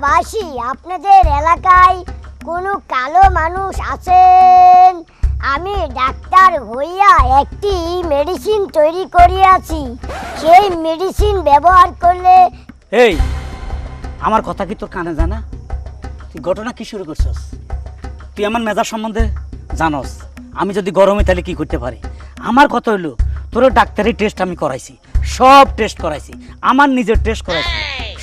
এলাকাবাসী আপনাদের এলাকায় কোনো কালো মানুষ আছেন? আমি ডাক্তার হইয়া একটি মেডিসিন তৈরি করিয়াছি। সেই মেডিসিন ব্যবহার করলে এই, আমার কথা কি তোর কানে জানা তুই ঘটনা কি শুরু করছস? তুই আমার মেজার সম্বন্ধে জানস। আমি যদি গরমে তাহলে কি করতে পারি? আমার কথা হইল তোর ডাক্তারি টেস্ট আমি করাইছি। সব টেস্ট করাইছি। আমার নিজের টেস্ট করাইছি।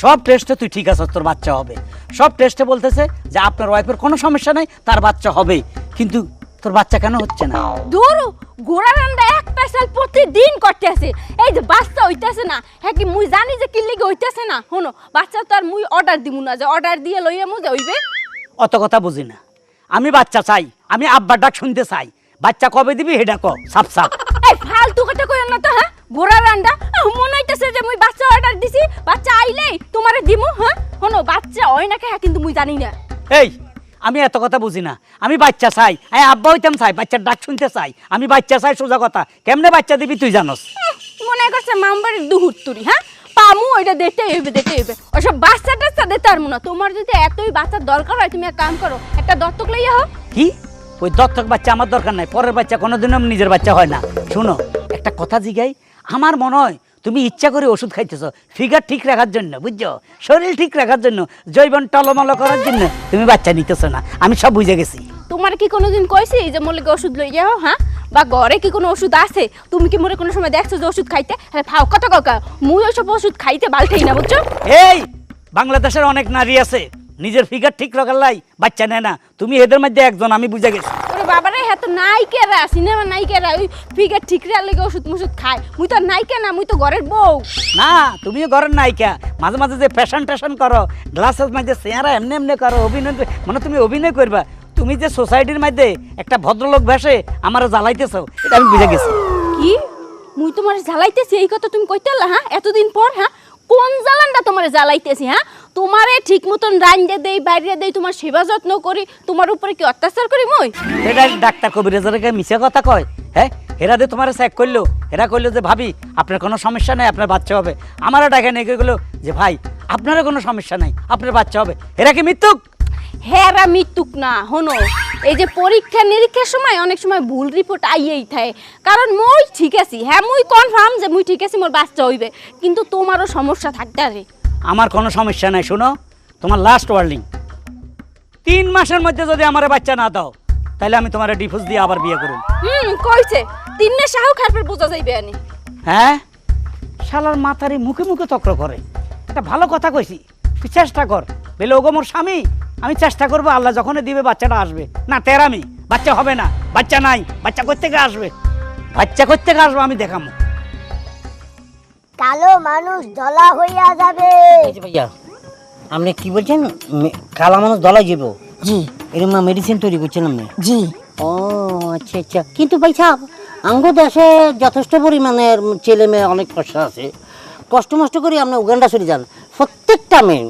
সব টেস্টে তুই ঠিক আছিস তোর বাচ্চা হবে। সব টেস্টে বলতেছে যে আপনার ওয়াইফের কোনো সমস্যা নাই তার বাচ্চা হবে কিন্তু তোর বাচ্চা কেন হচ্ছে না? দূর গোড়া রান্না একটা সাল প্রতিদিন করতে আছে। এই যে বাচ্চা হইতাছে না হ্যাঁ কি মুই জানি যে কি লিগে হইতাছে না? শোনো বাচ্চা তো আর মুই অর্ডার দিমু না যে অর্ডার দিয়ে লইয়া মু যে হইবে? অত কথা বুঝি না। আমি বাচ্চা চাই আমি আব্বার ডাক শুনতে চাই। বাচ্চা কবে দিবি হেডা ক সাপ সাপ ফালতু কথা কই না তো হ্যাঁ? গোড়া রান্না মনে হইতাছে যে মুই বাচ্চা অর্ডার দিছি বাচ্চা আইলেই তোমারে দিমু হ্যাঁ? শোনো বাচ্চা হয় না কে হ্যাঁ কিন্তু মুই জানি না। এই আমি এত কথা বুঝি না। আমি বাচ্চা চাই আমি আব্বা হইতাম চাই বাচ্চার ডাক শুনতে চাই। আমি বাচ্চা চাই সোজা কথা। কেমনে বাচ্চা দিবি তুই জানোস? মনে করছে মামবাড়ির দুহুর তুরি হ্যাঁ? পামু ওইটা দেখতে হইবে দেখতে হইবে। ওসব বাচ্চা টাচ্চা দিতে পারব না তোমার যদি এতই বাচ্চার দরকার হয় তুমি এক কাম করো একটা দত্তক লইয়া হোক কি? ওই দত্তক বাচ্চা আমার দরকার নাই পরের বাচ্চা কোনোদিনও নিজের বাচ্চা হয় না। শুনো একটা কথা জিগাই আমার মনে হয় তুমি ইচ্ছা করে ওষুধ খাইতেছ ফিগার ঠিক রাখার জন্য বুঝছ? শরীর ঠিক রাখার জন্য জৈবন টলমল করার জন্য তুমি বাচ্চা নিতেছো না। আমি সব বুঝে গেছি। তোমার কি কোনোদিন কইছি যে মলিকে ওষুধ লইয়া হোক হ্যাঁ? বা ঘরে কি কোনো ওষুধ আছে? তুমি কি মোরে কোনো সময় দেখছ যে ওষুধ খাইতে? হ্যাঁ ফাও কত কাকা মুই ওসব ওষুধ খাইতে বালঠাই না বুঝছ? এই বাংলাদেশের অনেক নারী আছে নিজের ফিগার ঠিক রাখার লাই বাচ্চা নেয় না। তুমি এদের মধ্যে একজন আমি বুঝে গেছি। ওরে বাবারে হ্যাঁ তো নায়িকেরা সিনেমা নায়িকেরা ওই ফিগার ঠিক রাখার লেগে ওষুধ মুষুধ খায়। মুই তো নায়িকা না মুই তো ঘরের বউ। না তুমিও ঘরের নায়িকা। মাঝে মাঝে যে ফ্যাশন ট্যাশন করো গ্লাসের মধ্যে চেহারা এমনি এমনি করো অভিনয় মানে তুমি অভিনয় করবা। তুমি যে সোসাইটির মধ্যে একটা ভদ্রলোক ভেসে আমার জ্বালাইতেছো এটা আমি বুঝে গেছি। কি? মুই তোমার জ্বালাইতেছি এই কথা তুমি কইতে হ্যাঁ? এতদিন পর হ্যাঁ? কোন জ্বালানটা তোমার জ্বালাইতেছি হ্যাঁ? তোমারে ঠিক মতন রান্ধে দেই, বাইরে দেই, তোমার সেবা যত্ন করি, তোমার উপরে কি অত্যাচার করি মই? এটা ডাক্তার কবিরাজারকে মিছে কথা কয় হ্যাঁ? এরা দে তোমার চেক করল এরা কইলো যে, ভাবি, আপনার কোনো সমস্যা নাই, আপনার বাচ্চা হবে। আমারও ডাকে নিয়ে গেলো যে, ভাই, আপনারও কোনো সমস্যা নাই, আপনার বাচ্চা হবে। এরা কি মৃত্যুক হেরা মৃত্যুক না হনো এই যে পরীক্ষা নিরীক্ষার সময় অনেক সময় ভুল রিপোর্ট আইয়েই থাকে। কারণ মই ঠিক আছি হ্যাঁ মুই কনফার্ম যে মুই ঠিক আছি মোর বাচ্চা হইবে। কিন্তু তোমারও সমস্যা থাকতে আরে আমার কোনো সমস্যা নাই শোনো। তোমার লাস্ট ওয়ার্নিং তিন মাসের মধ্যে যদি আমার বাচ্চা না দাও তাহলে আমি তোমার ডিভোর্স দিয়ে আবার বিয়ে করুন হুম কইছে। তিননে সাহু খারপের বোঝা যাইবে আনি। হ্যাঁ? শালার মাথারি মুখে মুখে তক্র করে। একটা ভালো কথা কইছি তুই চেষ্টা কর। বেলে ওগো মোর স্বামী আমি চেষ্টা করব আল্লাহ যখন দিবে বাচ্চাটা আসবে। না তেরামি। বাচ্চা হবে না। বাচ্চা নাই। বাচ্চা করতে কোথেকে আসবে? বাচ্চা করতে কোথেকে আসবে আমি দেখামো। কালো মানুষ দলা হইয়া যাবে। এই ভাইয়া আপনি কি বলছেন? কালা মানুষ দলা যাব? জি। এরকম মেডিসিন তৈরি করছেন আপনি? জি। ও আচ্ছা আচ্ছা। কিন্তু ভাই সাহেব আঙ্গ দেশে যথেষ্ট পরিমাণের ছেলে মেয়ে অনেক কষ্ট আছে। কষ্ট মষ্ট করে আপনি উগান্ডা চলে যান। প্রত্যেকটা মেয়ে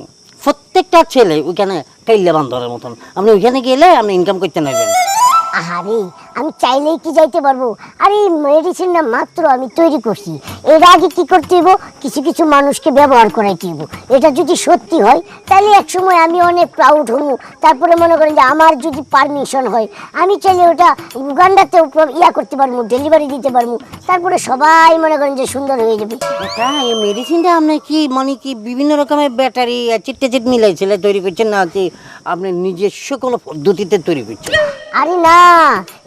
প্রত্যেকটা ছেলে ওইখানে কাইল্লা বান্দরের মতন। আপনি ওইখানে গেলে আপনি ইনকাম করতে নেবেন আহারে আমি চাইলেই কি যাইতে পারব? আর এই মেডিসিনটা মাত্র আমি তৈরি করছি। এর আগে কি করতে হইব? কিছু কিছু মানুষকে ব্যবহার করাইতে হইব। এটা যদি সত্যি হয়, তাহলে একসময় আমি অনেক প্রাউড হব তারপরে মনে করেন যে আমার যদি পারমিশন হয়, আমি চাইলে ওটা উগান্ডাতেও ইয়া করতে পারব ডেলিভারি দিতে পারব। তারপরে সবাই মনে করেন যে সুন্দর হয়ে যাবে। এটা এই মেডিসিনটা আপনি কি মানে কি বিভিন্ন রকমের ব্যাটারি চিটে চিট মিলাইছিল তৈরি করছেন না কি আপনি নিজস্ব কোনো পদ্ধতিতে তৈরি করছেন? আরে না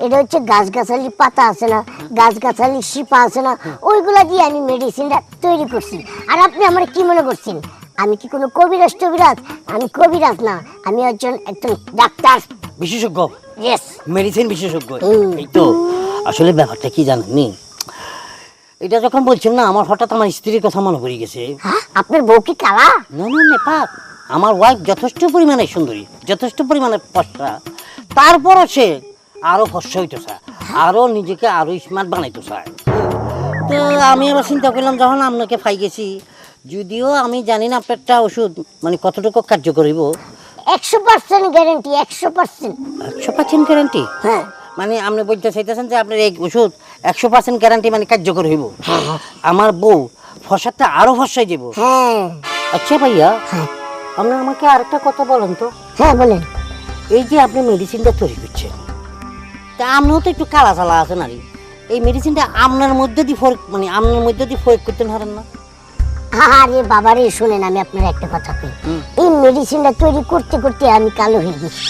এটা হচ্ছে গাছগাছালির পাতা আছে না গাছগাছালির শিপা আছে না ওইগুলা দিয়ে আমি মেডিসিনটা তৈরি করছি। আর আপনি আমার কি মনে করছেন? আমি কি কোনো কবিরাজ টবিরাজ? আমি কবিরাজ না আমি একজন একজন ডাক্তার। বিশেষজ্ঞ? ইয়েস মেডিসিন বিশেষজ্ঞ? এই তো আসলে ব্যাপারটা কি জানেননি? এটা যখন বলছেন না আমার হঠাৎ আমার স্ত্রীর কথা মনে পড়ে গেছে। হ্যাঁ? আপনার বউ কি কালা? না না নেপাক আমার ওয়াইফ যথেষ্ট পরিমাণে সুন্দরী যথেষ্ট পরিমাণে ফসা তারপরও সে আরও ফসা হইতে চায় আরও নিজেকে আরও স্মার্ট বানাইতে চায় তো আমি আবার চিন্তা করলাম যখন আপনাকে পাই গেছি যদিও আমি জানি না আপনারটা ওষুধ মানে কতটুকু কার্য করিব একশো পার্সেন্ট গ্যারেন্টি একশো পার্সেন্ট। একশো পার্সেন্ট গ্যারান্টি হ্যাঁ। মানে আপনি বলতে চাইতেছেন যে আপনার এই ওষুধ একশো পার্সেন্ট গ্যারান্টি মানে কার্যকর হইব? আমার বউ ফসারটা আরও ফসাই যাব হ্যাঁ। আচ্ছা ভাইয়া হ্যাঁ। আপনি আমাকে আরেকটা কথা বলেন তো। হ্যাঁ বলেন। এই যে আপনি মেডিসিনটা তৈরি করছেন তা আপনিও তো একটু কালা চালা আছেন আর এই মেডিসিনটা আপনার মধ্যে দিয়ে প্রয়োগ মানে আপনার মধ্যে দিয়ে প্রয়োগ করতে পারেন না। আরে বাবারে শুনেন আমি আপনার একটা কথা কই। এই মেডিসিনটা তৈরি করতে করতে আমি কালো হয়ে গেছি।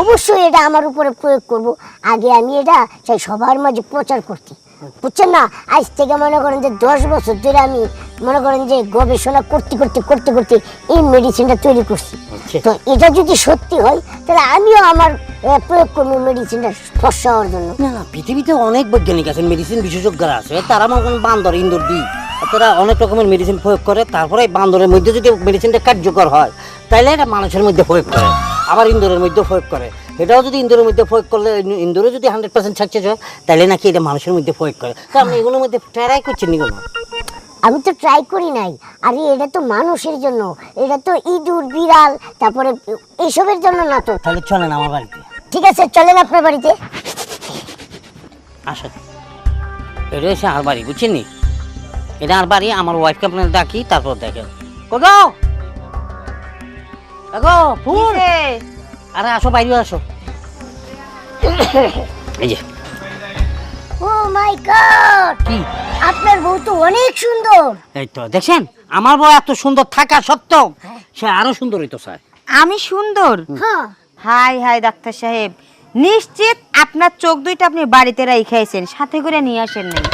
অবশ্যই এটা আমার উপরে প্রয়োগ করব। আগে আমি এটা চাই সবার মাঝে প্রচার করতে। বুঝছেন না? আজ থেকে মনে করেন যে দশ বছর ধরে আমি মনে করেন যে গবেষণা করতে করতে করতে করতে এই মেডিসিনটা তৈরি করছি। আচ্ছা। তো এটা যদি সত্যি হয় তাহলে আমিও আমার প্রয়োগ করব মেডিসিনটা ফসা হওয়ার জন্য। না না পৃথিবীতে অনেক বৈজ্ঞানিক আছেন মেডিসিন বিশেষজ্ঞরা আছে। তারা মনে করেন বান্দর ইন্দুর দিই তারা অনেক রকমের মেডিসিন প্রয়োগ করে। তারপরে বান্দরের মধ্যে যদি মেডিসিনটা কার্যকর হয় তাহলে এটা মানুষের মধ্যে প্রয়োগ করে। আবার ইন্দুরের মধ্যে প্রয়োগ করে। এটাও যদি ইন্দুরের মধ্যে প্রয়োগ করলে ইন্দুরে যদি হান্ড্রেড পার্সেন্ট সাকসেস হয় তাহলে নাকি এটা মানুষের মধ্যে প্রয়োগ করে। তা আপনি এগুলোর মধ্যে ট্রাই করছেন নি কোনো? আমি তো ট্রাই করি নাই। আরে এটা তো মানুষের জন্য। এটা তো ইঁদুর বিড়াল তারপরে এইসবের জন্য না তো। তাহলে চলেন আমার বাড়িতে। ঠিক আছে চলেন আপনার বাড়িতে। আসেন। এটা হচ্ছে আমার বাড়ি বুঝছেন নি? এটা আমার বাড়ি আমার ওয়াইফকে আপনার ডাকি তারপর দেখেন। কোগো কোগো ফুল! আরে আসো বাইরে আসো। এই যে। Oh my God! কি? আপনার বউ তো অনেক সুন্দর। এই তো দেখছেন? আমার বউ এত সুন্দর থাকা সত্ত্বেও সে আরও সুন্দর হইতো স্যার। আমি সুন্দর? হ্যাঁ। হাই হাই ডাক্তার সাহেব। নিশ্চিত আপনার চোখ দুইটা আপনি বাড়িতে রাইখাইছেন সাথে করে নিয়ে আসেন নাই।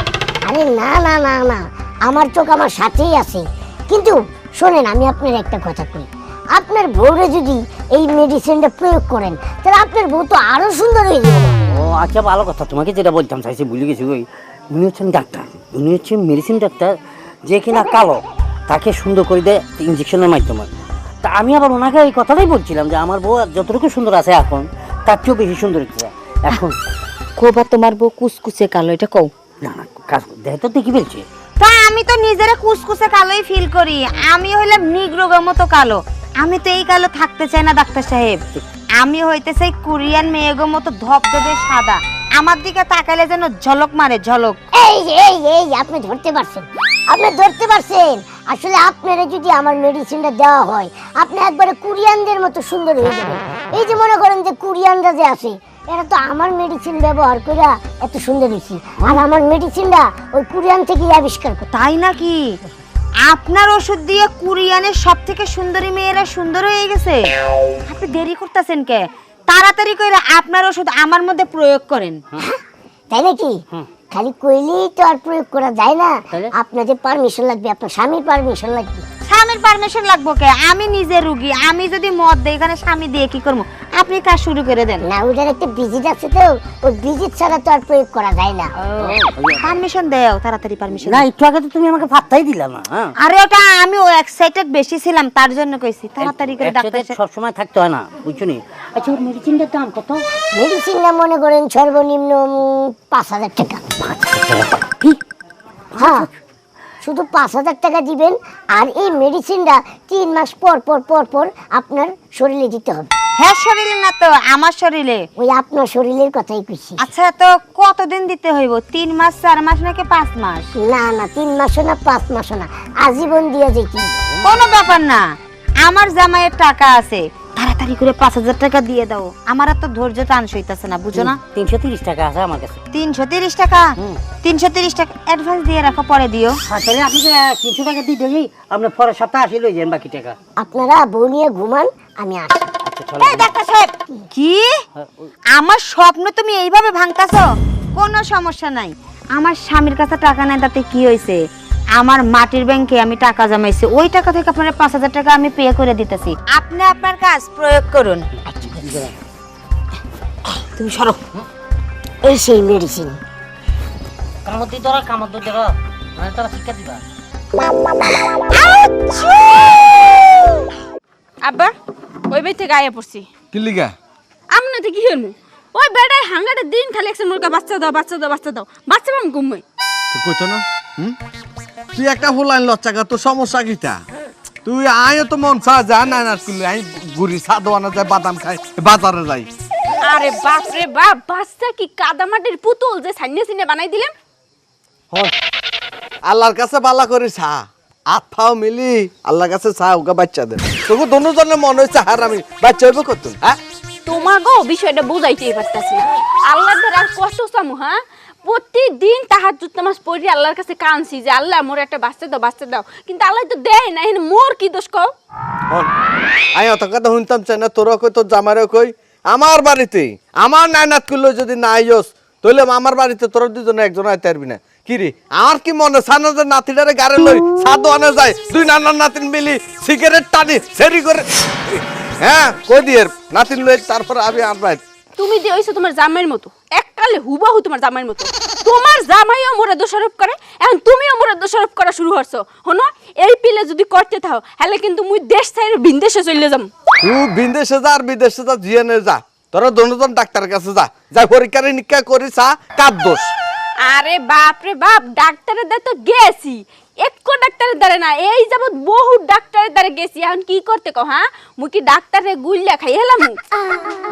আরে না না না না। আমার চোখ আমার সাথেই আছে। কিন্তু শোনেন আমি আপনার একটা কথা কই। আপনার বউরে যদি এই মেডিসিনটা প্রয়োগ করেন তাহলে আপনার বউ তো আরও সুন্দর হয়ে যাবে। ও আচ্ছা ভালো কথা। তোমাকে যেটা বলতাম চাইছি ভুলে গেছি ওই উনি হচ্ছেন ডাক্তার। উনি হচ্ছেন মেডিসিন ডাক্তার যে কিনা কালো তাকে সুন্দর করে দেয় ইঞ্জেকশনের মাধ্যমে। তা আমি আবার ওনাকে এই কথাটাই বলছিলাম যে আমার বউ যতটুকু সুন্দর আছে এখন তার চেয়েও বেশি সুন্দর হচ্ছে। এখন কোবা তোমার বউ কুসকুসে কালো এটা কও। না না কাজ দেখ তো দেখি বলছে তা আমি তো নিজেরা কুসকুসে কালোই ফিল করি। আমি হইলাম নিগ্রোগের মতো কালো। আমি তো এই কালো থাকতে চাই না, ডাক্তার সাহেব। আমি হইতে চাই কোরিয়ান মেয়েগো মতো ধবধবে সাদা। আমার দিকে তাকাইলে যেন ঝলক মারে, ঝলক। এই এই এই, আপনি ধরতে পারছেন। আপনি ধরতে পারছেন। আসলে আপনারা যদি আমার মেডিসিনটা দেওয়া হয়, আপনি একবারে কুরিয়ানদের মতো সুন্দর হয়ে যাবেন। এই যে মনে করেন যে কুরিয়ানরা যে আছে এরা তো আমার মেডিসিন ব্যবহার করে এত সুন্দর হয়েছি আর আমার মেডিসিনটা ওই কুরিয়ান থেকে আবিষ্কার করতে তাই নাকি? আপনার ওষুধ দিয়ে কুরিয়ানের সব থেকে সুন্দরী মেয়েরা সুন্দর হয়ে গেছে। আপনি দেরি করতেছেন কে? তাড়াতাড়ি করে আপনার ওষুধ আমার মধ্যে প্রয়োগ করেন। তাই নাকি? খালি কইলেই তো আর প্রয়োগ করা যায় না? আপনাদের পারমিশন লাগবে আপনার স্বামীর পারমিশন লাগবে। স্বামীর পারমিশন লাগবো কে? আমি নিজে রুগী আমি যদি মদ দেই এখানে স্বামী দিয়ে কি করব? আপনি কাজ শুরু করে দেন। না ওটার একটা ভিজিট আছে তো ওই ভিজিট ছাড়া তো আর প্রয়োগ করা যায় না। পারমিশন দেও তাড়াতাড়ি পারমিশন না একটু আগে তো তুমি আমাকে পাত্তাই দিলা না হ্যাঁ। আরে ওটা আমি ও এক্সাইটেড বেশি ছিলাম তার জন্য কইছি তাড়াতাড়ি করে ডাক্তার সাহেব- সব সময় থাকতে হয় না বুঝছ নি আচ্ছা ওর মেডিসিনটার দাম কত? মেডিসিন না মনে করেন সর্বনিম্ন পাঁচ হাজার টাকা। কি? হ্যাঁ। শুধু পাঁচ হাজার টাকা দিবেন আর এই মেডিসিনটা তিন মাস পর পর পর পর আপনার শরীরে দিতে হবে। হ্যাঁ শরীরে না তো আমার শরীরে। ওই আপনার শরীরের কথাই কইছি। আচ্ছা তো কতদিন দিতে হইব? তিন মাস চার মাস নাকি পাঁচ মাস? না না তিন মাসও না পাঁচ মাসও না। আজীবন দিয়ে যেতে কোনো ব্যাপার না। আমার জামাইয়ের টাকা আছে। তাড়াতাড়ি করে পাঁচ হাজার টাকা দিয়ে দাও। আমার আর তো ধৈর্য টান সইতাছে না বুঝো না? তিনশো তিরিশ টাকা আছে আমার কাছে। তিনশো তিরিশ টাকা? তিনশো তিরিশ টাকা অ্যাডভান্স দিয়ে রাখো পরে দিও। হ্যাঁ তাহলে আপনি তিনশো টাকা দিয়ে দেবেই আপনার পরের সপ্তাহে আসি লই যান বাকি টাকা। আপনারা বউ নিয়ে ঘুমান আমি আসি আচ্ছা এই ডাক্তার সাহেব কি? আমার স্বপ্ন তুমি এইভাবে ভাঙতাছো? কোনো সমস্যা নাই। আমার স্বামীর কাছে টাকা নাই তাতে কি হয়েছে? আমার মাটির ব্যাংকে আমি টাকা জমাইছি ওই টাকা থেকে আপনার পাঁচ হাজার টাকা আমি পে করে দিতেছি। আপনি আপনার কাজ প্রয়োগ করুন। তুমি সরো। এই সেই মেডিসিন কামত দিয়ে ধরো কামত দিয়ে ধরো। মানে তারা শিক্ষা দিবা। আব্বা ওই বাড়ি থেকে আয়া পড়ছি। কি লিগা? আমনে তো কি ওই বেড়ায় হাঙ্গাটা দিন খালি একশো মুরগা বাচ্চা দাও বাচ্চা দাও বাচ্চা দাও। বাচ্চা পাম ঘুমাই। কইতো না হুম? তুই একটা ফুলাইন লচ্চাকা তোর সমস্যা কিটা? তুই আয় তো মন চা যা না না করলে আই গুড়ি চা দোয়ানো যায় বাদাম খাই বাজারে যাই। আরে বাপ রে বাপ বাচ্চা কি কাদা মাটির পুতুল যে সাইনে সিনে বানাই দিলাম আল্লাহর কাছে বালা করে চা। আত ফাও মিলি আল্লাহর কাছে চা ওকে বাচ্চা দে। তোকে দুজনের মনে হচ্ছে হার আমি বাচ্চা হইব করতুন হ্যাঁ? তোমাগো বিষয়টা বুঝাইতেই পারতাছি না। আল্লাহ দ্বারা আর কষ্ট চামু হ্যাঁ? প্রতিদিন তাহার জুত নামাজ পড়ি আল্লাহর কাছে কানছি যে আল্লাহ মোর একটা বাচ্চা দাও বাচ্চা দাও। কিন্তু আল্লাহ তো দেয় না এখানে মোর কি দোষ কও? আমি অত কথা শুনতাম চাই না তোরা কই তোর জামারে কই। আমার বাড়িতে আমার নাইনাত করল যদি না আইস তাহলে আমার বাড়িতে তোরা দুজনে একজন আইতে পারবি না। কি রে আমার কি মনে সানা যে নাতিটারে গাড়ি লই সাদু আনে যায় দুই নানার নাতিন মিলি সিগারেট টানি সেরি করে হ্যাঁ কই দিয়ে নাতিন লই তারপর আমি আর তুমি দিয়ে হইছো তোমার জামাইয়ের মতো। এককালে হুবাহু তোমার জামাইয়ের মতো। তোমার জামাইও মোরে দোষারোপ করে এখন তুমিও মোরে দোষারোপ করা শুরু করছ। হনো এই পিলে যদি করতে থাও হলে কিন্তু মুই দেশ ছাইরে বিন্দেশে চলে যাম। তুই বিদেশে যা আর বিদেশে যা জিয়ানে যা। তোরা দুজন ডাক্তারের কাছে যা। যা পরীক্ষা নিরীক্ষা করিস কাপ দোষ। আরে বাপ রে বাপ ডাক্তারের দা তো গেছি। একো ডাক্তারের দ্বারা না এই যাবৎ বহু ডাক্তারের দ্বারা গেছি এখন কি করতে কো হ্যাঁ? মুই কি ডাক্তারে গুল্লা খাই হেলাম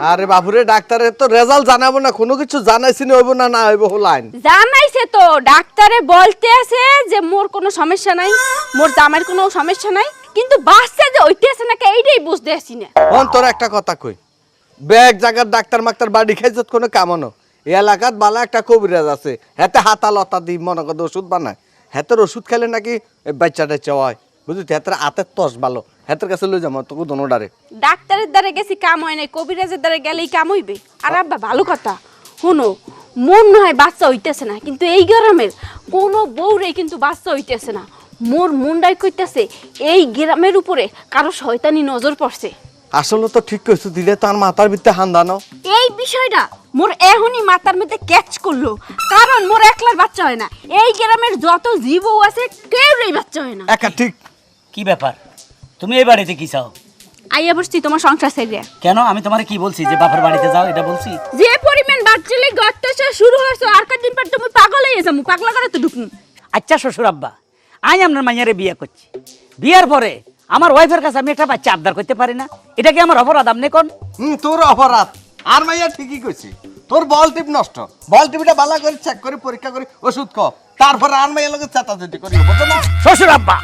আরে বাবুরে ডাক্তারের তো রেজাল্ট জানাব না কোনো কিছু জানাইছি না হইব না না হইব হলাইন জানাইছে তো ডাক্তারে বলতে আছে যে মোর কোনো সমস্যা নাই মোর জামার কোনো সমস্যা নাই কিন্তু বাচ্চা যে ওইতে আছে নাকি এইটাই বুঝতে আসি না। হন তোর একটা কথা কই ব্যাগ জায়গার ডাক্তার মাক্তার বাড়ি খাইছ কোনো কামনো এলাকাত বালা একটা কবিরাজ আছে হেতে হাতা লতা দি মনে কর ওষুধ বানায়। হেতের ওষুধ খাইলে নাকি এই বাচ্চা টাচ্চা হয় বুঝলি তস ভালো কাছে যাব তোকে দোনোডারে ডাক্তারের দ্বারা গেছি কাম হয় নাই কবিরাজের দ্বারা গেলেই কাম হইবে। আর আব্বা, ভালো কথা। শোনো মন নয় বাচ্চা হইতেছে না, কিন্তু এই গ্রামের কোনো বউরেই কিন্তু বাচ্চা হইতেছে না। মোর মুন্ডাই কইতেছে, এই গ্রামের উপরে কারও শয়তানি নজর পড়ছে আসলে তো ঠিক কইছো দিলে তার মাথার ভিতরে হান্দানো এই বিষয়টা মোর এখনই মাথার মধ্যে ক্যাচ করল কারণ মোর একলার বাচ্চা হয় না। এই গ্রামের যত জীব আছে কেউরই বাচ্চা হয় না। একা ঠিক। কি ব্যাপার? তুমি এই বাড়িতে কি চাও? আইয়া বসছি তোমার সংসার ছেড়ে। কেন? আমি তোমারে কি বলছি যে বাপের বাড়িতে যাও এটা বলছি? যে পরিমাণ বাচ্চালে গত্তাচা শুরু হয়েছে আর কদিন পর তুমি পাগল হয়ে যাব পাগলা করে তো ঢুকুন আচ্ছা শ্বশুর আব্বা আমি আপনার মাইয়ারে বিয়ে করছি। বিয়ার পরে আমার ওয়াইফের কাছে আমি একটা বাচ্চা আবদার করতে পারি না। এটা কি আমার অপরাধ? আপনি কোন? হুম তোর অপরাধ। আর মাইয়া ঠিকই কইছি। তোর বল টিপ নষ্ট। বল টিপটা বালা করে চেক করে পরীক্ষা করে ওষুধ খ তারপর আর মাইয়া লগে চাতাচাতি করি বুঝছ না? শ্বশুর আব্বা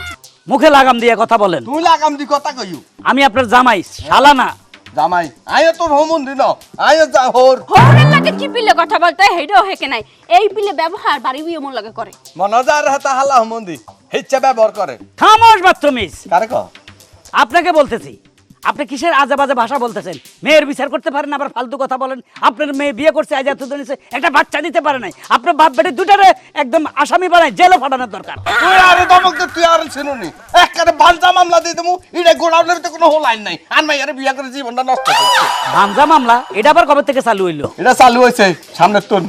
মুখে লাগাম দিয়ে কথা বলেন। তুই লাগাম দিয়ে কথা কইউ আমি আপনার জামাই শালা না জামাই আয় তো হোমন দিন আয় যা হোর। হরের লাগে কি পিলে কথা বলতে হেডেও হেকে নাই। এই পিলে ব্যবহার বাড়ি বিয়ে মন লাগে করে। মনজার হাতা হালা হোমন দি হিচ্ছা ব্যবহার করে। খামোশ বাথরুমিস কারে ক আপনাকে বলতেছি আপনি কিসের আজে বাজে ভাষা বলতেছেন? মেয়ের বিচার করতে পারেন আবার ফালতু কথা বলেন। আপনার মেয়ে বিয়ে করছে আজ এতদিন হয়েছে, একটা বাচ্চা দিতে পারে নাই। আপনার বাপ বেটে দুটারে একদম আসামি বানায় জেলে ফাটানোর দরকার। তুই আরে দমক দে তুই আর শুনুনি একবারে বালজা মামলা দিয়ে দেবো এটা গোড়াউনের ভিতরে কোনো হোলাইন নাই। আর মাইয়ারে বিয়া করে জীবনটা নষ্ট করছে। হামজা মামলা এটা আবার কবে থেকে চালু হইল? এটা চালু হয়েছে সামনে তোর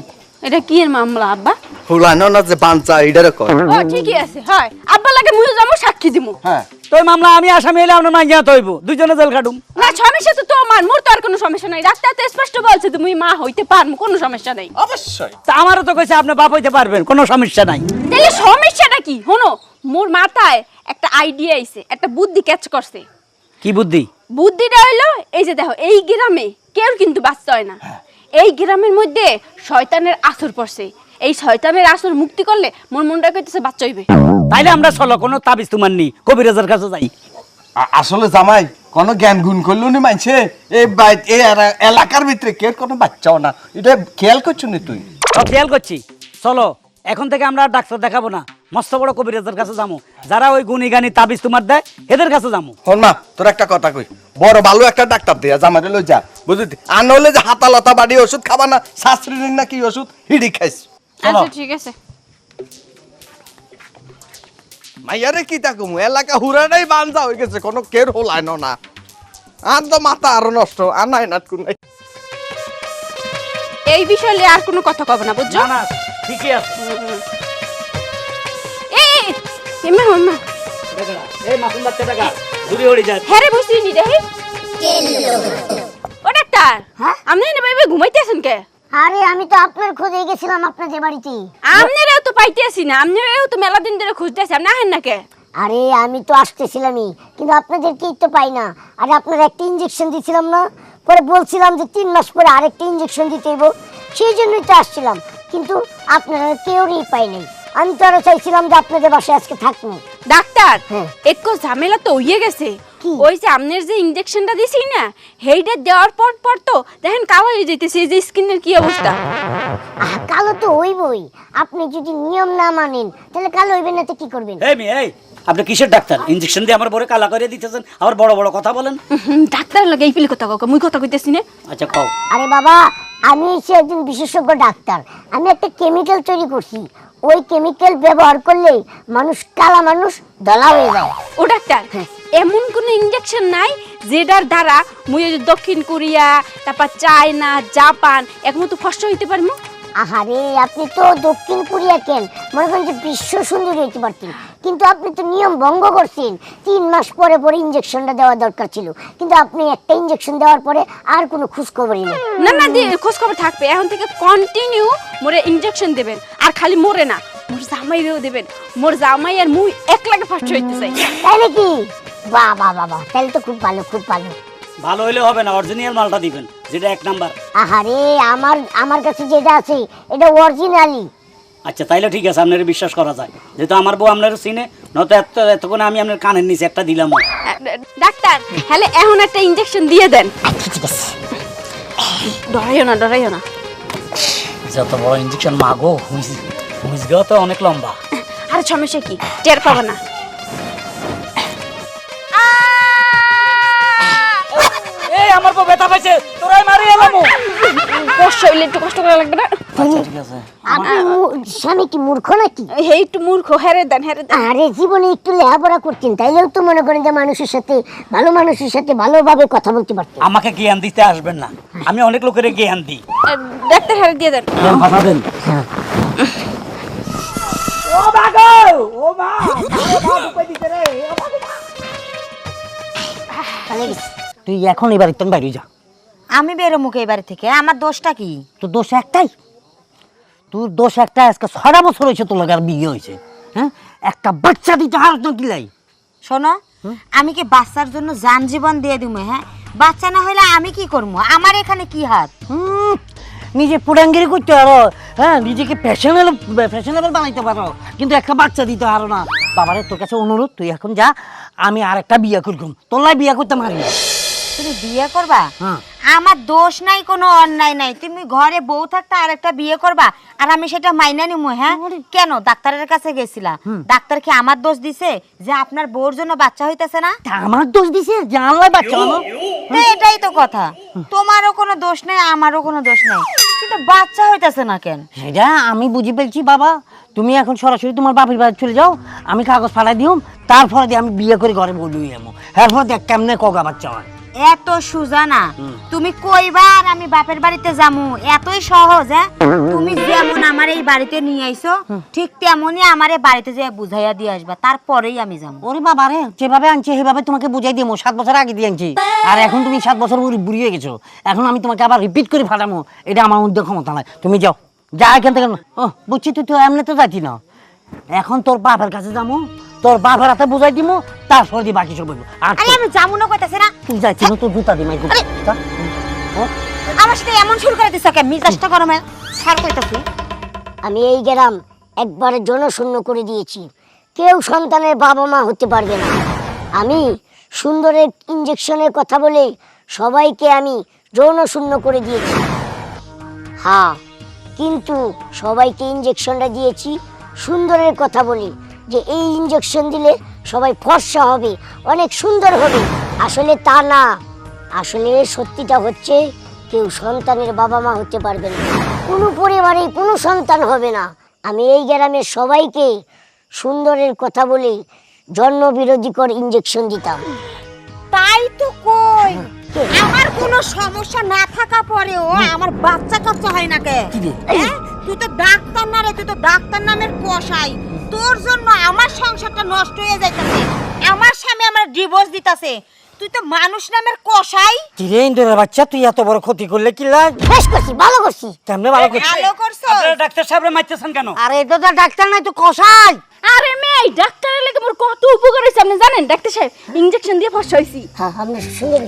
এটা কি এর মামলা আব্বা? হোলাইন না যে বাঞ্চা এটারে কর ও ঠিকই আছে হয়। আব্বা লাগে মুই যাব সাক্ষী দিমু। হ্যাঁ। তো ওই মামলা আমি আসামি এলে আপনার মাইয়া তৈব। দুজনে জেল কাটুম না সমস্যা তো তোমার মোর তো আর কোনো সমস্যা নাই। ডাক্তার তো স্পষ্ট বলছে তুমি মা হইতে পারমু কোনো সমস্যা নাই। অবশ্যই। তা আমারও তো কইছে আপনি বাপ হইতে পারবেন কোনো সমস্যা নাই। তাহলে সমস্যাটা কি? শোনো মোর মাথায় একটা আইডিয়া আইছে একটা বুদ্ধি ক্যাচ করছে। কি বুদ্ধি? বুদ্ধিটা হইল এই যে দেখো এই গ্রামে কেউ কিন্তু বাচ্চা হয় না। এই গ্রামের মধ্যে শয়তানের আসর পড়ছে। এই শয়তানের আসর মুক্তি করলে মন মনটা কইতেছে বাচ্চা হইবে। তাইলে আমরা চলো কোনো তাবিজ তোমার নি কবিরাজের কাছে যাই। আ- আসলে জামাই কোনো জ্ঞান গুণ করল নি মানছে এই বাই- এই এরা- এলাকার ভিতরে কে কোনো বাচ্চাও না। এটা খেয়াল করছ নি তুই? সব খেয়াল করছি। চলো। এখন থেকে আমরা ডাক্তার দেখাবো না। মস্ত বড় কবিরাজের কাছে যাব যারা ওই গুনি গানি তাবিজ তোমার দেয় এদের কাছে যাব হন মা তোর একটা কথা কই। বড় ভালো একটা ডাক্তার দিয়া জামাই লই যা বুঝলি? আর নইলে যে হাতা লতা বাড়ি ওষুধ খাবা না শাস্ত্রীর না কি ওষুধ? হিড়ি খাইস। আচ্ছা ঠিক আছে। মাইয়ারে কি তাকুমু এলাকা হুরাটাই বানজা হয়ে গেছে কোনো কের হোলায় না আর তো মাথা আরও নষ্ট আর নাই না কোন নাই। এই বিষয়ে নিয়ে আর কোনো কথা কব না বুঝছ? না। ঠিকই আছে। এই এই, এমন হন এই মাসুম বাচ্চা টাকা ঘুরে উড়ে যায় হ্যাঁ রে বসি নি দেখি। ও ডাক্তার আপনি না ভাইবে ঘুমাইতেছেন কে? আরে আমি তো আপনার খোঁজে গেছিলাম আপনাদের বাড়িতে। আপনারাও তো পাইতেছি না আপনারাও তো মেলা দিন ধরে খুঁজতেছি আপনি আহেন না কে? আরে আমি তো আসতেছিলামই কিন্তু আপনাদেরকেই তো পাই না। আরে আপনারা একটা ইঞ্জেকশন দিয়েছিলাম না পরে বলছিলাম যে তিন মাস পরে আরেকটা ইঞ্জেকশন দিতে সেই জন্যই তো আসছিলাম। কিন্তু আপনারা কেউরই পাই নাই আমি তো আরও চাইছিলাম যে আপনাদের বাসায় আজকে থাকব। ডাক্তার হ্যাঁ। একটু ঝামেলা তো হয়ে গেছে। কি? ওই যে আপনার যে ইনজেকশনটা দিছি না সেইটা দেওয়ার পর পর তো দেখেন কালো হয়ে যেতেছে এই যে স্কিনের কি অবস্থা? আহ, কালো তো হইবই। আপনি যদি নিয়ম না মানেন তাহলে কালো হইবেন না তো কি করবেন? এই মেয়ে এই! আপনি কিসের ডাক্তার? ইঞ্জেকশন দিয়ে আমার বড় কালা করে দিতেছেন আবার বড় বড় কথা বলেন। ডাক্তার লাগে এই পিলি কথা কাউকে মুই কথা কইতেছি না। আচ্ছা কও। আরে বাবা আমি হচ্ছে একজন বিশেষজ্ঞ ডাক্তার। আমি একটা কেমিক্যাল তৈরি করছি। ওই কেমিক্যাল ব্যবহার করলে মানুষ কালা মানুষ দলা হয়ে যায়। ও ডাক্তার এমন কোন ইনজেকশন নাই যেটার দ্বারা মুই যে দক্ষিণ কোরিয়া তারপর চায়না জাপান এখন তো ফসল হইতে পারব? আহারে আপনি তো দক্ষিণ কোরিয়া কেন? মনে করেন যে বিশ্ব সুন্দরী হইতে পারতেন। কিন্তু আপনি তো নিয়ম ভঙ্গ করছেন। তিন মাস পরে পরে ইঞ্জেকশনটা দেওয়া দরকার ছিল। কিন্তু আপনি একটা ইঞ্জেকশন দেওয়ার পরে আর কোনো খোঁজ খবরই নেই। না না দিয়ে খোঁজ খবর থাকবে। এখন থেকে কন্টিনিউ মোরে ইনজেকশন দেবেন। আর খালি মোরে না মোর জামাইরেও দেবেন। মোর জামাই আর মুই এক লাগে ফার্স্ট হইতে চাই। তাই নাকি বাহ বাহ বাহ তাহলে তো খুব ভালো খুব ভালো। ভালো হইলে হবে না অরিজিনাল মালটা দিবেন যেটা এক নাম্বার। আহারে আমার আমার কাছে যেটা আছে এটা অরিজিনালি আচ্ছা তাইলে ঠিক আছে আপনার বিশ্বাস করা যায়। যেহেতু আমার বউ আপনার চিনে নয়তো এত এতক্ষণ আমি আপনার কানের নিচে একটা দিলাম। ডাক্তার হলে এখন একটা ইনজেকশন দিয়ে দেন। আচ্ছা ঠিক আছে। ডরাইও না ডরাইও না। যত বড় ইঞ্জেকশন মাগো হুইস হুইসগাও তো অনেক লম্বা। আর সমস্যা কি? টের পাবে না। আমার বউ ব্যথা পাইছে তোরাই মারি এলাম কষ্ট হইলে একটু কষ্ট করা লাগবে না? আচ্ছা ঠিক আছে। স্বামী কি মূর্খ নাকি? হে একটু মূর্খ হেরে দেন হেরে দেন। আরে জীবনে একটু লেখাপড়া করতেন তাইলেও তো মনে করেন যে মানুষের সাথে ভালো মানুষের সাথে ভালোভাবে কথা বলতে পারতেন। আমাকে জ্ঞান দিতে আসবেন না। আমি অনেক লোকের জ্ঞান দিই। ডাক্তার হেরে দিয়ে দেন। কথা দেন। ও বাগো ও মা। তাহলে গেছি। তুই এখন এবার একদম বাইরে যা। আমি বেরো মুখে এবারে থেকে? আমার দোষটা কি? তোর দোষ একটাই। তোর দোষ একটা আজকে সারা বছর হয়েছে তোর লাগার বিয়ে হয়েছে। হ্যাঁ? একটা বাচ্চা দিতে হার তো কিলাই শোনো আমি কি বাচ্চার জন্য যান জীবন দিয়ে দিব হ্যাঁ? বাচ্চা না হলে আমি কি করব আমার এখানে কি হাত? নিজে পুরাঙ্গিরি করতে পারো হ্যাঁ? নিজেকে ফ্যাশনেবল ফ্যাশনেবল বানাইতে পারো। কিন্তু একটা বাচ্চা দিতে পারো না। বাবারে তোর কাছে অনুরোধ তুই এখন যা আমি আর একটা বিয়ে করলাম তোর লাই বিয়ে করতে মারি না। তুমি বিয়ে করবা? হ্যাঁ। আমার দোষ নাই কোনো অন্যায় নাই। তুমি ঘরে বউ থাকতে আর একটা বিয়ে করবা আর আমি সেটা মাইনা নিমু হ্যাঁ? কেন? ডাক্তারের কাছে গেছিলা। ডাক্তার কি আমার দোষ দিছে যে আপনার বউর জন্য বাচ্চা হইতেছে না? আমার দোষ দিছে? জানলাই বাচ্চা হলো তো এটাই তো কথা। তোমারও কোনো দোষ নাই আমারও কোনো দোষ নাই। কিন্তু বাচ্চা হইতেছে না কেন? সেটা আমি বুঝি পেরেছি বাবা। তুমি এখন সরাসরি তোমার বাপের বাড়ি চলে যাও আমি কাগজ ফালাই দিও তারপরে দিয়ে আমি বিয়ে করে ঘরে বলি এমো এরপর দেখ কেমনে কগা বাচ্চা হয়। এত সুজা না তুমি কইবার আমি বাপের বাড়িতে যামু? এতই সহজ হ্যাঁ? তুমি যেমন আমার এই বাড়িতে নিয়ে আইছো ঠিক তেমনই আমার বাড়িতে যে বুঝাইয়া দিয়ে আসবা। তারপরেই আমি যাব ওরে বাবা রে যেভাবে আনছি সেভাবে তোমাকে বুঝাই দিমো। সাত বছর আগে দিয়ে আনছি। আর এখন তুমি সাত বছর বুড়ি বুড়ি হয়ে গেছো। এখন আমি তোমাকে আবার রিপিট করে ফাটামো। এটা আমার মধ্যে ক্ষমতা নাই। তুমি যাও। যা এখান থেকে ও বুঝছি তুই তো এমনি তো যাচ্ছি না। এখন তোর বাপের কাছে যাব তোর বাপের হাতে বুঝাই দিমো তারপর দিয়ে বাকি সব বলব আর আরে আমি যাব না কইতাছি না। তুই না তোর জুতা দিমাই আমার সাথে এমন শুরু করে দিছ কে মিজাজটা গরমে ছাড় কইতাছি। আমি এই গ্রাম একবারে জনশূন্য করে দিয়েছি। কেউ সন্তানের বাবা মা হতে পারবে না। আমি সুন্দরের ইঞ্জেকশনের কথা বলে সবাইকে আমি যৌনশূন্য করে দিয়েছি। হ্যাঁ কিন্তু সবাইকে ইঞ্জেকশনটা দিয়েছি। সুন্দরের কথা বলি যে এই ইঞ্জেকশন দিলে সবাই ফর্সা হবে অনেক সুন্দর হবে। আসলে তা না আসলে সত্যিটা হচ্ছে কেউ সন্তানের বাবা মা হতে পারবে না। কোনো পরিবারে কোনো সন্তান হবে না। আমি এই গ্রামের সবাইকে সুন্দরের কথা বলে জন্ম বিরোধীকর ইঞ্জেকশন দিতাম। তাই তো কই আমার কোনো সমস্যা না থাকা পরেও আমার বাচ্চা কাচ্চা হয় না কে? হ্যাঁ? তুই তো ডাক্তার না রে ডাক্তার নামের কষাই তোর জন্য আমার সংসারটা নষ্ট হয়ে যাইতাছে। আমার স্বামী আমার ডিভোর্স দিতাছে। তুই তো মানুষ নামের কষাই কিরে ইন্দুরের বাচ্চা তুই এত বড় ক্ষতি করলে কি লাগ বেশ করছি ভালো করছি। কেমনে ভালো করছিস? ভালো করছ। আপনারা ডাক্তার সাহেবরে মারতেছেন কেন? আরে এটা তো ডাক্তার নাই তো কষাই আরে মেয়ে ডাক্তারের লাগে মোর কত উপকার হয়েছে আপনি জানেন? ডাক্তার সাহেব ইনজেকশন দিয়ে ফসল হয়েছি। হ্যাঁ আপনি সুন্দর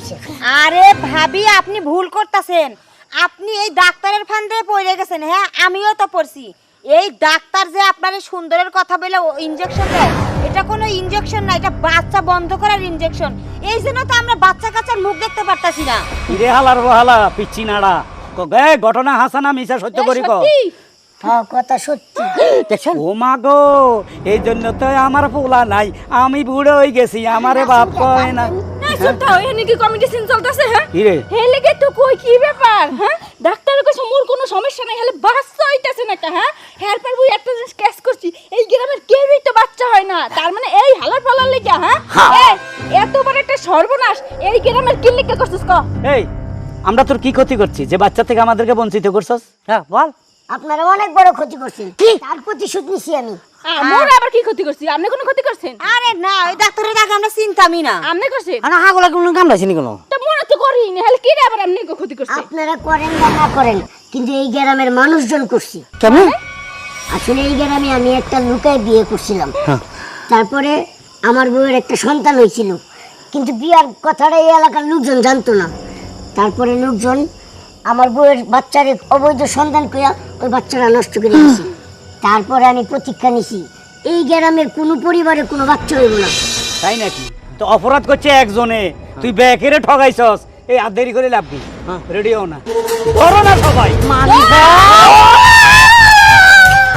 আরে ভাবি আপনি ভুল করতেছেন। আপনি এই ডাক্তারের ফান্দে পড়ে গেছেন হ্যাঁ? আমিও তো পড়ছি। এই ডাক্তার যে আপনার এই সুন্দরের কথা বলে ইনজেকশন দেয় এটা কোনো ইনজেকশন না এটা বাচ্চা বন্ধ করার ইনজেকশন এই জন্য তো আমরা বাচ্চা কাচ্চার মুখ দেখতে পারতাছি না। কিরে হালার বহালা পিচ্ছি নাড়া। গে ঘটনা হাসানা মিশা সত্য করি ক? হ্যাঁ কথা সত্যি। দেখছেন? ও মা গো এই জন্য তো আমার পোলা নাই আমি বুড়ো হয়ে গেছি আমারে বাপ কয় না। এই সত্যি এখানে কি কমিটি সিন চলতেছে হ্যাঁ? কি রে? হে লেগে তো কই কি ব্যাপার হ্যাঁ? ডাক্তারের কাছে মোর কোনো সমস্যা নাই হলে বাচ্চা হইতাছে না একটা হ্যাঁ? হ্যার পর বুই একটা জিনিস ক্যাশ করছি এই গ্রামের কেউই তো বাচ্চা হয় না তার মানে এই হালার পালার লেগে হ্যাঁ? এত বড় একটা সর্বনাশ এই গ্রামের কি লেগে করছিস ক? এই আমরা তোর কি ক্ষতি করছি? যে বাচ্চা থেকে আমাদেরকে বঞ্চিত করছস? হ্যাঁ বল। আপনারা অনেক বড় ক্ষতি করছেন। কি? তার প্রতিশোধ নিছি আমি। মোর আবার কি ক্ষতি করছি? আপনি কোনো ক্ষতি করছেন? আরে না ওই ডাক্তারের আগে আমরা না। আপনি করছেন আর হাগুলা কোনো কামড়াইছে নি কোনো? তা মনে তো করি না হলে কি রে আবার আপনি ক্ষতি করছেন আপনারা করেন বা না করেন কিন্তু এই গ্রামের মানুষজন করছি। কেমন? আসলে এই গ্রামে আমি একটা লুকায় বিয়ে করছিলাম। তারপরে আমার বউয়ের একটা সন্তান হয়েছিল। কিন্তু বিয়ার কথাটা এই এলাকার লোকজন জানতো না। তারপরে লোকজন আমার বউয়ের বাচ্চার অবৈধ সন্তান কইয়া ওই বাচ্চারা নষ্ট করে দিয়েছি। তারপরে আমি প্রতীক্ষা নিছি এই গ্রামের কোনো পরিবারে কোনো বাচ্চা হইব না। তাই নাকি? তো অপরাধ করছে একজনে। তুই ব্যাকেরে ঠগাইছস এই আর দেরি করে লাভ কি রেডিও না। ধরো না সবাই। মালিকা।